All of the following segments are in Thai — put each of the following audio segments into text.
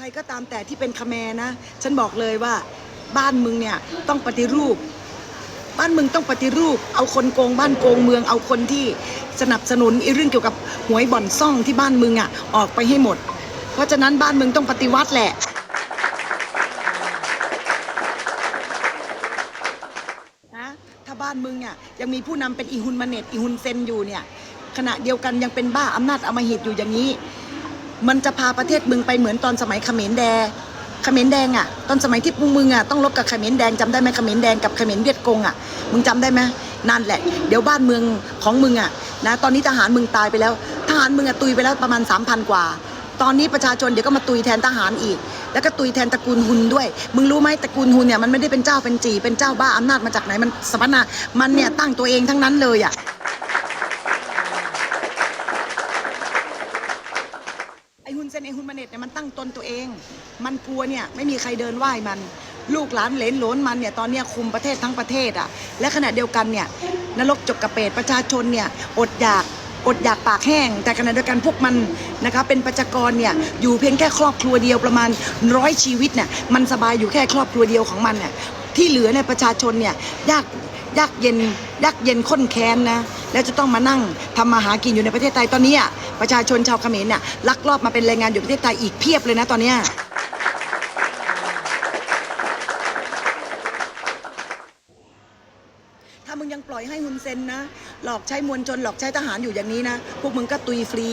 ใครก็ตามแต่ที่เป็นคแมนะ ฉันบอกเลยว่าบ้านมึงเนี่ยต้องปฏิรูป บ้านมึงต้องปฏิรูป เอาคนโกงบ้านโกงเมือง เอาคนที่สนับสนุนไอีเรื่องเกี่ยวกับหวยบ่อนซ่องที่บ้านมึงอะออกไปให้หมด เพราะฉะนั้นบ้านมึงต้องปฏิวัติแหละนะถ้าบ้านมึงอะยังมีผู้นำเป็นอีฮุนมาเน็ตอีฮุนเซนอยู่เนี่ยขณะเดียวกันยังเป็นบ้าอำนาจอมหิตอยู่อย่างนี้ มันจะพาประเทศมึงไปเหมือนตอนสมัยเขมรแดงเขมรแดงอะ ตอนสมัยที่มึงอะต้องรบกับเขมรแดงจำได้ไหมเขมรแดงกับเขมรเวียดกงอะ มึงจำได้ไหมนั่นแหละ เดี๋ยวบ้านเมืองของมึงอะนะตอนนี้ทหารมึงตายไปแล้ว ทหารมึงอะตุยไปแล้วประมาณ 3,000 กว่า ตอนนี้ประชาชนเดี๋ยวก็มาตุยแทนทหารอีก แล้วก็ตุยแทนตระกูลฮุนด้วย มึงรู้ไหมตระกูลฮุนเนี่ยมันไม่ได้เป็นเจ้าเป็นจีเป็นเจ้าบ้าอำนาจมาจากไหนมันสมนามันเนี่ยตั้งตัวเองทั้งนั้นเลยอะ ไอฮุนเซนไอฮุน มันตั้งตนตัวเอง มันกลัวเนี่ยไม่มีใครเดินไหว้มัน ลูกหลานเหลนโหลนมันเนี่ยตอนเนี้ยคุมประเทศทั้งประเทศอะ และขณะเดียวกันเนี่ยนรกจกกระเปดประชาชนเนี่ยอดอยากอดอยากปากแห้ง แต่ขณะเดียวกันพวกมันนะคะเป็นประชากรเนี่ยอยู่เพียงแค่ครอบครัวเดียวประมาณร้อยชีวิตเนี่ยมันสบายอยู่แค่ครอบครัวเดียวของมันเนี่ยที่เหลือเนี่ยประชาชนเนี่ยยากยากเย็นยากเย็นข้นแค้นนะ แล้วจะต้องมานั่งทำมาหากินอยู่ในประเทศไทยตอนนี้อะประชาชนชาวเขมรเนี่ยลักลอบมาเป็นแรงงานอยู่ประเทศไทยอีกเพียบเลยนะตอนเนี้ย ถ้ามึงยังปล่อยให้ฮุนเซนนะ หลอกใช้มวลชนหลอกใช้ทหารอยู่อย่างนี้นะ พวกมึงก็ตุยฟรี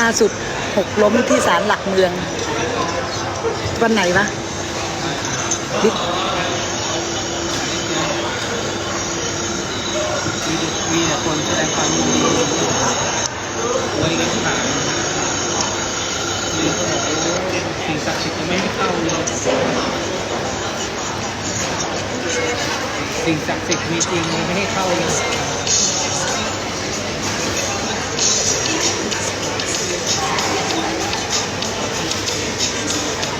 ล่าสุดหกล้มที่ศาลหลักเมือง วันไหนวะมีแต่คนแสดงความยินดีเลยกันผ่านมีคนบอกว่าสิ่งศักดิ์สิทธิ์ยังไม่เข้าเลยสิ่งศักดิ์สิทธิ์มีจริงยังไม่ให้เข้าเลย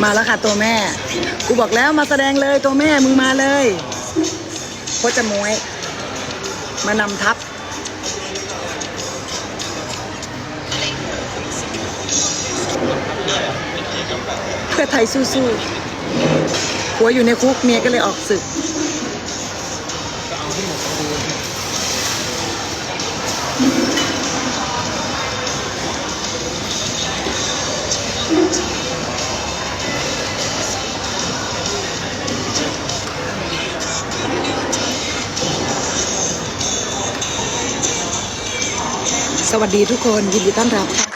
มาแล้วค่ะตัวแม่ กูบอกแล้วมาแสดงเลยตัวแม่มึงมาเลยโคจะมวย มานำทัพเพื่อไทยสู้ๆหัวอยู่ในคุกเมียก็เลยออกศึก สวัสดีทุกคน ยินดีต้อนรับค่ะ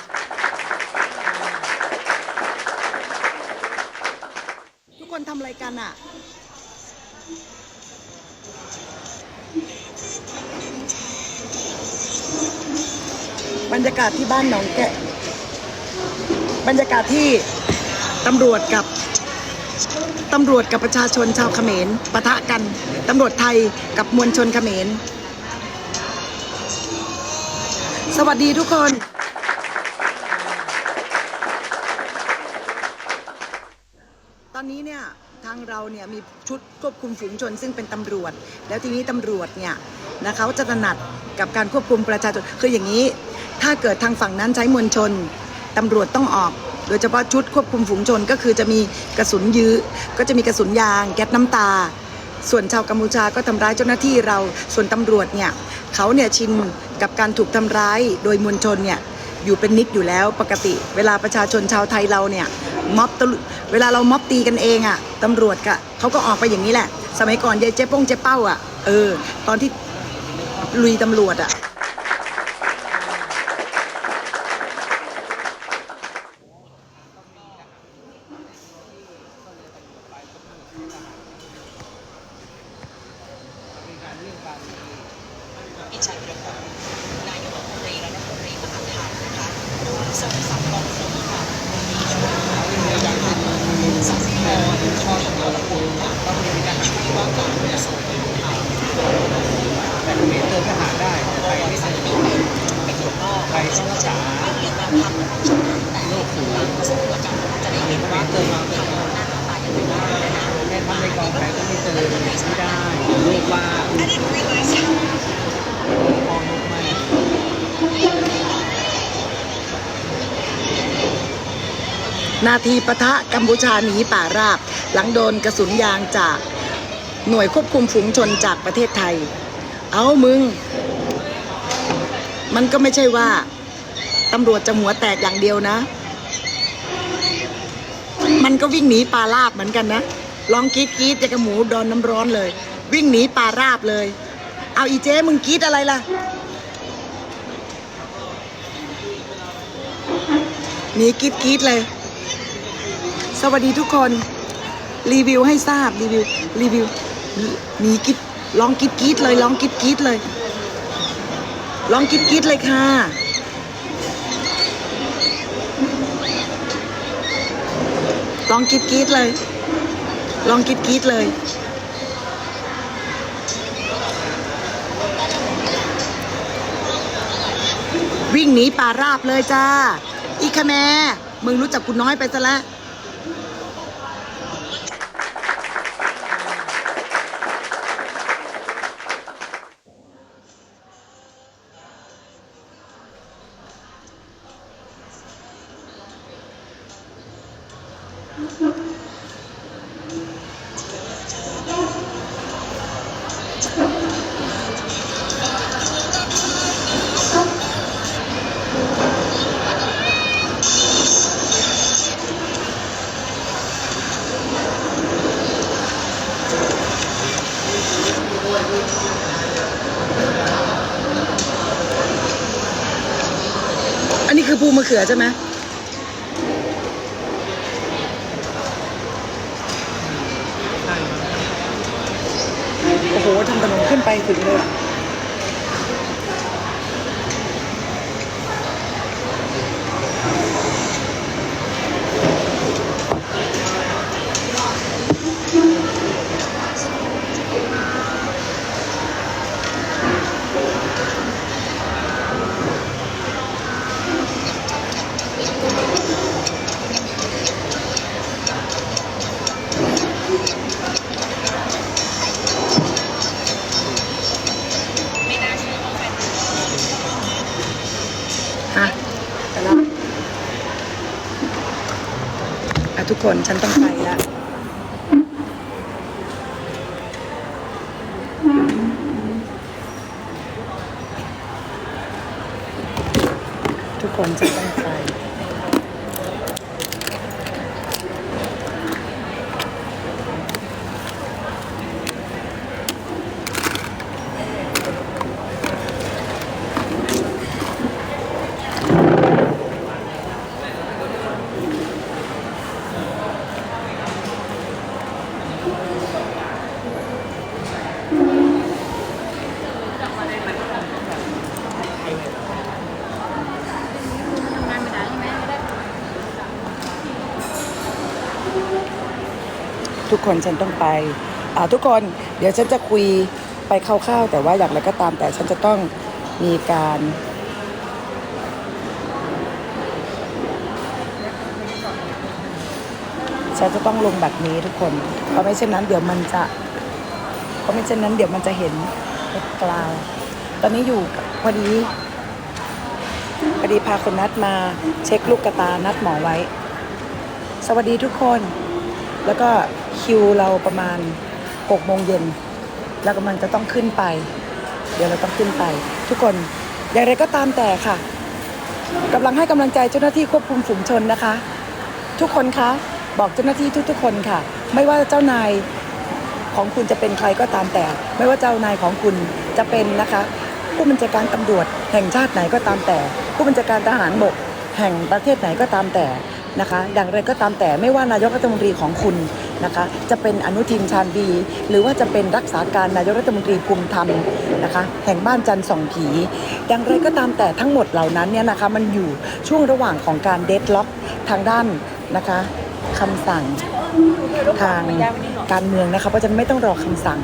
ทุกคนทำอะไรกันอะ บรรยากาศที่บ้านหนองแกะ บรรยากาศที่ตำรวจกับตำรวจกับประชาชนชาวเขมรปะทะกัน ตำรวจไทยกับมวลชนเขมร สวัสดีทุกคน ตอนนี้เนี่ยทางเราเนี่ยมีชุดควบคุมฝูงชนซึ่งเป็นตำรวจ แล้วทีนี้ตำรวจเนี่ยนะเขาจะถนัดกับการควบคุมประชาชนคืออย่างนี้ ถ้าเกิดทางฝั่งนั้นใช้มวลชนตำรวจต้องออก โดยเฉพาะชุดควบคุมฝูงชนก็คือจะมีกระสุนยื้อ ก็จะมีกระสุนยาง แก๊สน้ำตา ส่วนชาวกัมพูชาก็ทำร้ายเจ้าหน้าที่เราส่วนตำรวจเนี่ยเขาเนี่ยชิน กับการถูกทำร้ายโดยมวลชนเนี่ยอยู่เป็นนิดอยู่แล้วปกติ เวลาประชาชนชาวไทยเราเนี่ยม็อบตุเวลาเราม็อบตีกันเองอะ่ะตำรวจกะเขาก็ออกไปอย่างนี้แหละ สมัยก่อนยายเจ๊ป้งเจ๊เป้าอะ่ะเออตอนที่ลุยตำรวจอะฉันประพงศ์นายกรัฐมนตรีและรัฐมนตรีมหาดไทยนะคะร่วมส่งสังกองทุนค่ะวันนี้ช่วยเหลือนะคะสังคมชอชนบท I didn't realize how พอนกไม่ นาทีปะทะกัมพูชาหนีป่าราบ หลังโดนกระสุนยางจากหน่วยควบคุมฝูงชนจากประเทศไทย เอามึง มันก็ไม่ใช่ว่าตำรวจจะหัวแตกอย่างเดียวนะ มันก็วิ่งหนีป่าราบเหมือนกันนะลองกรีดกรีดจะกระหมูดอนน้ำร้อนเลย วิ่งหนีป่าราบเลย เอาอีเจ๊มึงกรีดอะไรล่ะ หนีกรีดกรีดเลย วัสดีทุกคน รีวิวให้ทราบรีวิวรีวิวหนีกรีดลองกรีดกรีดเลยลองกรีดกรีดเลยลองกรีดกรีดเลยค่ะ ลองกรีดกรีดเลย ลองกรีดกรีดเลยวิ่งหนีป่าราบเลยจ้า อีคะแมมึงรู้จักคุณน้อยไปซะแล้ว กูมะเขือใช่ไหมโอ้โหทำถนนขึ้นไปถึงเลย คนฉันต้องไปแล้ว ทุกคนฉันต้องไปอ่าทุกคนเดี๋ยวฉันจะคุยไปคร่าวๆแต่ว่าอย่างไรก็ตามแต่ฉันจะต้องมีการฉันจะต้องลงแบบนี้ทุกคน เพราะไม่เช่นนั้นเดี๋ยวมันจะเพราะไม่เช่นนั้นเดี๋ยวมันจะเห็นกลาวตอนนี้อยู่พอดีพอดีพาคนนัดมาเช็คลูกกระตานัดหมอไว้ สวัสดีทุกคน แล้วก็ คิวเราประมาณ6โมงเย็นแล้วกำลังจะต้องขึ้นไป เดี๋ยวเราต้องขึ้นไป ทุกคนอย่างไรก็ตามแต่ค่ะกำลังให้กำลังใจเจ้าหน้าที่ควบคุมฝูงชนนะคะ ทุกคนคะบอกเจ้าหน้าที่ทุกๆคนค่ะ ไม่ว่าเจ้านายของคุณจะเป็นใครก็ตามแต่ ไม่ว่าเจ้านายของคุณจะเป็นนะคะ ผู้บัญชาการตำรวจแห่งชาติไหนก็ตามแต่ ผู้บัญชาการทหารบกแห่งประเทศไหนก็ตามแต่ นะคะอย่างไรก็ตามแต่ไม่ว่านายกรัฐมนตรีของคุณนะคะจะเป็นอนุทินชาญวีหรือว่าจะเป็นรักษาการนายกรัฐมนตรีภูมิธรรมนะคะแห่งบ้านจันทร์สองผีอย่างไรก็ตามแต่ทั้งหมดเหล่านั้นเนี่ยนะคะมันอยู่ช่วงระหว่างของการเดดล็อกทางด้านนะคะคำสั่งทางการเมืองนะคะเพราะฉะนั้นไม่ต้องรอคำสั่ง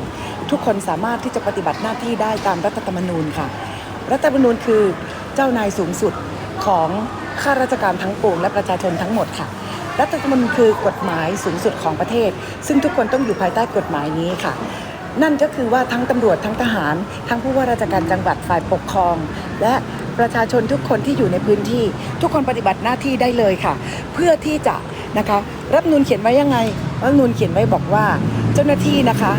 ทุกคนสามารถที่จะปฏิบัติหน้าที่ได้ตามรัฐธรรมนูญค่ะ รัฐธรรมนูญคือเจ้านายสูงสุดของ ข้าราชการทั้งปวงและประชาชนทั้งหมดค่ะ รัฐธรรมนูญคือกฎหมายสูงสุดของประเทศ ซึ่งทุกคนต้องอยู่ภายใต้กฎหมายนี้ค่ะ นั่นก็คือว่าทั้งตำรวจทั้งทหาร ทั้งผู้ว่าราชการจังหวัดฝ่ายปกครอง และประชาชนทุกคนที่อยู่ในพื้นที่ ทุกคนปฏิบัติหน้าที่ได้เลยค่ะ เพื่อที่จะนะคะรัฐนูนเขียนไว้ยังไงรัฐนูนเขียนไว้บอกว่าเจ้าหน้าที่นะคะ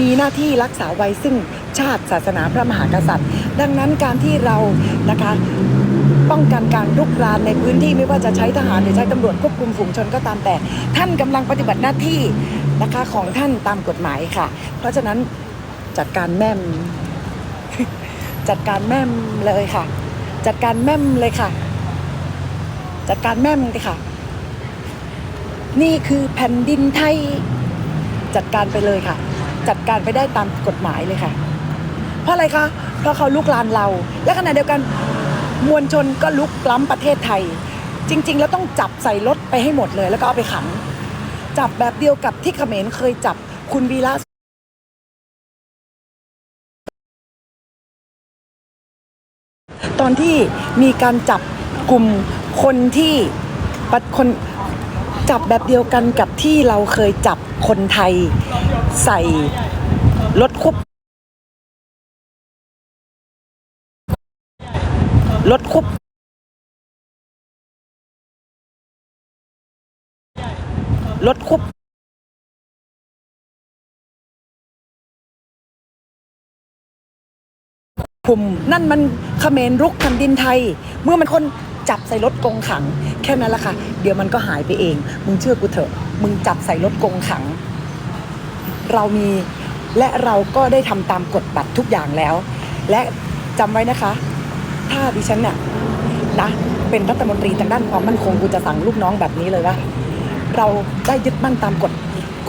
มีหน้าที่รักษาไว้ซึ่งชาติศาสนาพระมหากษัตริย์ ดังนั้นการที่เรานะคะป้องกันการลุกรานในพื้นที่ไม่ว่าจะใช้ทหารหรือใช้ตำรวจควบคุมฝูงชนก็ตามแต่ ท่านกำลังปฏิบัติหน้าที่นะคะของท่านตามกฎหมายค่ะ เพราะฉะนั้นจัดการแม่ม จัดการแม่มเลยค่ะ จัดการแม่มเลยค่ะ จัดการแม่มเลยค่ะ นี่คือแผ่นดินไทย จัดการไปเลยค่ะ จัดการไปได้ตามกฎหมายเลยค่ะ เพราะอะไรคะ เพราะเขาลุกลานเรา และขณะเดียวกันมวลชนก็ลุกล้ำประเทศไทย จริง ๆ แล้วต้องจับใส่รถไปให้หมดเลย แล้วก็เอาไปขัง จับแบบเดียวกับที่เขมรเคยจับคุณวีระตอนที่มีการจับกลุ่มคนที่ปะคนจับแบบเดียวกันกับที่เราเคยจับคนไทยใส่รถควบ รถควบรถควบคุมนั่นมันเขมรรุกแผ่นดินไทย เมื่อมันคนจับใส่รถกงขัง แค่นั้นละค่ะ เดี๋ยวมันก็หายไปเอง มึงเชื่อกูเถอะ มึงจับใส่รถกงขัง เรามีและเราก็ได้ทำตามกฎบัตรทุกอย่างแล้ว และจำไว้นะคะ ถ้าดิฉันเนี่ยนะเป็นรัฐมนตรีทางด้านความมั่นคงกูจะสั่งลูกน้องแบบนี้เลยว่าเราได้ยึดมั่นตามกฎ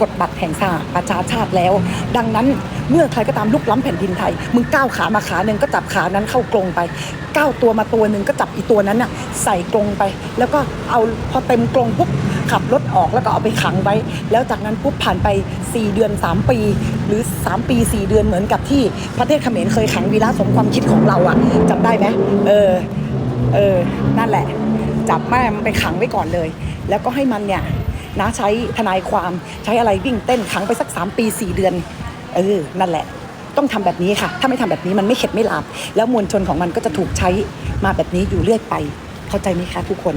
กฎบัตรแห่งสหประชาชาติแล้ว ดังนั้นเมื่อใครก็ตามลุกล้ำแผ่นดินไทย มึงก้าวขามาขาหนึ่งก็จับขานั้นเข้ากรงไปก้าวตัวมาตัวหนึ่งก็จับอีตัวนั้นน่ะใส่กรงไป แล้วก็เอาพอเต็มกรงปุ๊บ ขับรถออกแล้วก็เอาไปขังไว้ แล้วจากนั้นปุ๊บผ่านไป 4 เดือน 3 ปี หรือ 3 ปี 4 เดือนเหมือนกับที่ประเทศเขมรเคยขังวีระสมความคิดของเราอะจำได้ไหมเออเออนั่นแหละ จับแม่มันไปขังไว้ก่อนเลย แล้วก็ให้มันเนี่ยนะใช้ทนายความใช้อะไรวิ่งเต้นขังไปสัก 3 ปี 4 เดือนเออนั่นแหละต้องทำแบบนี้ค่ะ ถ้าไม่ทำแบบนี้มันไม่เข็ดไม่หลาบ แล้วมวลชนของมันก็จะถูกใช้มาแบบนี้อยู่เรื่อยไป เข้าใจไหมคะทุกคน